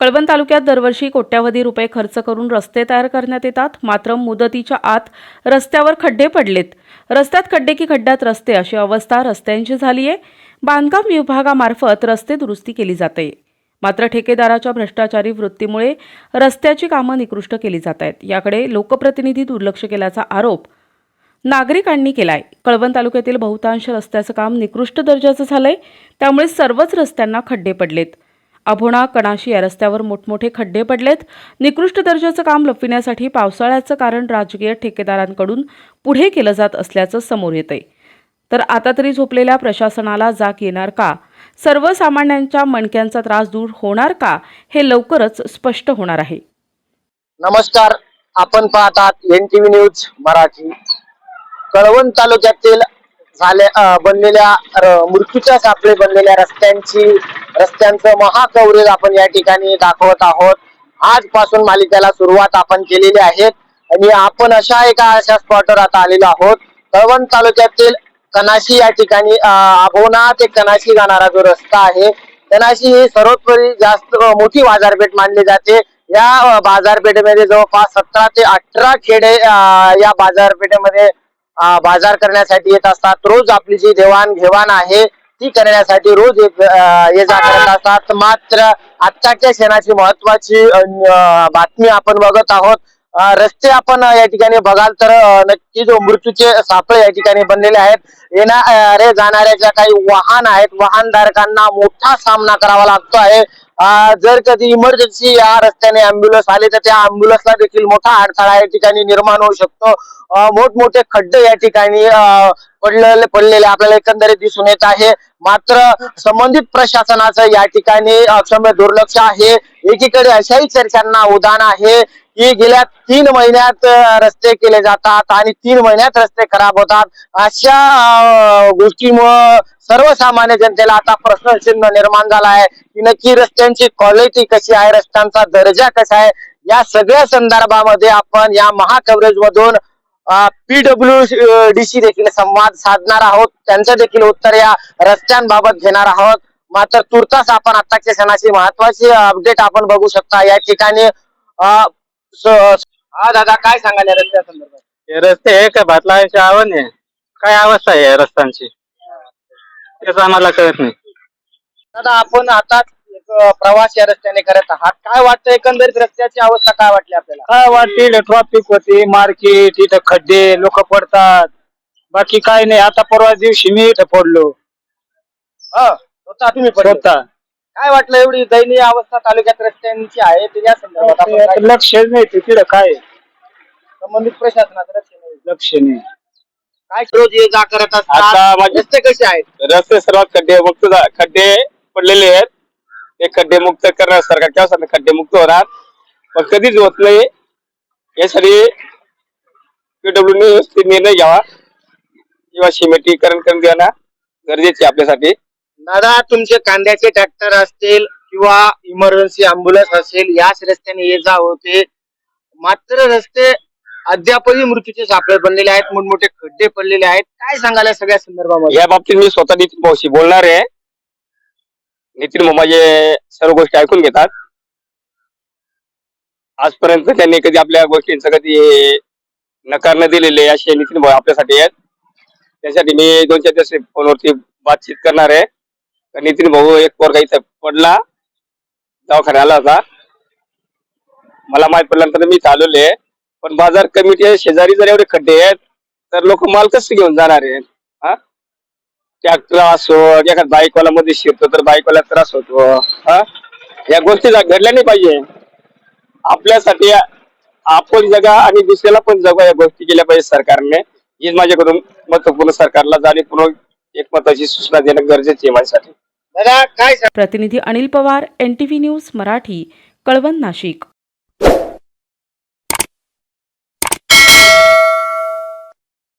कळवण तालुक्यात दरवर्षी कोट्यावधी रुपये खर्च करून रस्ते तयार करण्यात येतात. मात्र मुदतीच्या आत रस्त्यावर खड्डे पडलेत. रस्त्यात खड्डे की खड्ड्यात रस्ते अशी अवस्था रस्त्यांची झाली आहे. बांधकाम विभागामार्फत रस्ते दुरुस्ती केली जाते. मात्र ठेकेदाराच्या भ्रष्टाचारी वृत्तीमुळे रस्त्याची कामं निकृष्ट केली जात आहेत. याकडे लोकप्रतिनिधी दुर्लक्ष केल्याचा आरोप नागरिकांनी केलाय. कळवण तालुक्यातील बहुतांश रस्त्याचं काम निकृष्ट दर्जाचं झालंय. त्यामुळे सर्वच रस्त्यांना खड्डे पडलेत. अभोणा कणाशी या रस्त्यावर मोठमोठे खड्डे पडलेत. निकृष्ट दर्जाचं काम लपविण्यासाठी पावसाळ्याचं कारण राजकीय ठेकेदारांकडून पुढे केलं जात असल्याचं समोर येतंय. तर आता तरी झोपलेल्या प्रशासनाला जाग येणार का? सर्वसामान्यांच्या मणक्यांचा त्रास दूर होणार का? हे लवकरच स्पष्ट होणार आहे. नमस्कार. आपण पाहतात N T V news Marathi. Kalwan तालुक्यातील झाले बनलेल्या मृत्यूच्या सापळे बनलेल्या रस्त्यांची रस्त्यांचं महाकवरेज आपण या ठिकाणी दाखवत आहोत. आजपासून मालिकेला सुरुवात आपण केलेली आहे. आणि आपण अशा एका अशा स्पॉटवर आता आलेलो आहोत. कळवण तालुक्यातील कनाशी या ठिकाणी अं, आभोना ते कनाशी जाणारा जो रस्ता आहे कनाशी ही सर्वोपरी जास्त मोठी बाजारपेठ मानली जाते. या बाजारपेठेमध्ये जवळपास सतरा ते अठरा खेडे या बाजारपेठेमध्ये बाजार करण्यासाठी येत असतात. रोज आपली जी देवाणघेवाण आहे ती करण्यासाठी रोज एक ये जा करत असतात. मात्र आजच्या क्षणाची महत्वाची बातमी आपण बघत आहोत. रस्ते आपण या ठिकाणी बघाल तर नक्की जो मृत्यूचे सापळे या ठिकाणी बनलेले आहेत येणारे जाणाऱ्या ज्या काही वाहन आहेत वाहनधारकांना मोठा सामना करावा लागतो आहे. जर कधी इमर्जन्सी या रस्त्याने अँब्युलन्स आले तर त्या अँब्युलन्सला देखील मोठा अडथळा या ठिकाणी निर्माण होऊ शकतो. मोठमोठे खड्डे या ठिकाणी पडलेले पडलेले आपल्याला एकंदरीत दिसून येत आहे. मात्र संबंधित प्रशासनाचं या ठिकाणी अक्षम्य दुर्लक्ष आहे. एकीकडे अशाही चर्चांना उदाहरण आहे की गेल्या तीन महिन्यात रस्ते केले जातात आणि तीन महिन्यात रस्ते खराब होतात. अशा गोष्टीमुळं सर्वसामान्य जनतेला आता प्रश्नचिन्ह निर्माण झाला आहे की नक्की रस्त्यांची क्वालिटी कशी आहे रस्त्यांचा दर्जा कसा आहे? या सगळ्या संदर्भामध्ये आपण या महाकव्हरेज मधून पीडब्ल्यू डी सी देखील संवाद साधणार आहोत. त्यांचं देखील उत्तर या रस्त्यांबाबत घेणार आहोत. मात्र तुर्तास आपण आताच्या क्षणाची महत्वाची अपडेट आपण बघू शकता. या ठिकाणी हा दादा काय सांगाल या रस्त्या संदर्भात? हे रस्ते हे काय भातलावायचे आव्हान आहे? काय अवस्था आहे या रस्त्यांची? तेच आम्हाला कळत नाही. दादा आपण आता प्रवास या रस्त्याने करत आहात. काय वाटतं एकंदरीत रस्त्याची अवस्था काय वाटली आपल्याला? काय वाटते ट्रॉफिक होती मार्केट इथं खड्डे लोक पडतात. बाकी काय नाही आता परवा दिवशी मी इथं पडलो. हा स्वतः तुम्ही पडले. स्वतः. काय वाटलं एवढी दयनीय अवस्था तालुक्यात रस्त्यांची आहे? तर या संदर्भात आपण काय- लक्ष नाही ते तिथं काय? संबंधित प्रशासनाचं लक्ष नाही. लक्ष नाही. काय रोज ये जा करत आता असतात माझे- रस्ते कसे आहेत? रस्ते सर्वात खड्डे झा- खड्डे पडलेले आहेत. ते खड्डे मुक्त करणार सरकार केव्हा सांगतं खड्डे मुक्त होणार. पण कधीच होत नाही. यासाठी पीडब्ल्यू व्यवस्थित निर्णय घ्यावा. किंवा सिमेंटीकरण करून देणं गरजेचे आपल्यासाठी. दादा तुमचे कांद्याचे ट्रॅक्टर असतील किंवा इमर्जन्सी अँब्युलन्स असेल याच रस्त्याने ये जा होते. मात्र रस्ते अद्यापही मृत्यूचे सापळे बनलेले आहेत मोठमोठे खड्डे पडलेले आहेत. काय सांगाल या सगळ्या संदर्भामध्ये? या बाबतीत मी स्वतः भाऊशी बोलणार आहे. नितीन भाऊ माझे सर्व गोष्टी ऐकून घेतात. आजपर्यंत त्यांनी कधी आपल्या गोष्टींचं कधी नकार न दिलेले असे नितीन भाऊ आपल्यासाठी आहेत. त्यासाठी मी दोन चार दिवस फोनवरती बातचीत करणार आहे. नितीन भाऊ एक पोरगा इथं पडला. दवाखान्यात आला होता. मला माहीत पडल्यानंतर मी चालवले पण बाजार कमिटी शेजारी जर एवढे खड्डे आहेत तर लोक माल कसं घेऊन जाणार आहेत हा ट्रॅक्टर असो एखाद्या बाईकवाला मध्ये शिरतो तर बाईकवाला त्रास होतो. हा? या गोष्टी घडल्या नाही पाहिजे. आपल्यासाठी आपण जगा आणि दुसऱ्याला पण जगा या गोष्टी केल्या पाहिजे सरकारने. हीच माझ्याकडून महत्त्वपूर्ण सरकारला जाणीवपूर्वक एक महत्वाची सूचना देणं गरजेचे आहे माझ्यासाठी. दादा काय सांग प्रतिनिधी Anil Pawar N T V news Marathi Kalwan Nashik.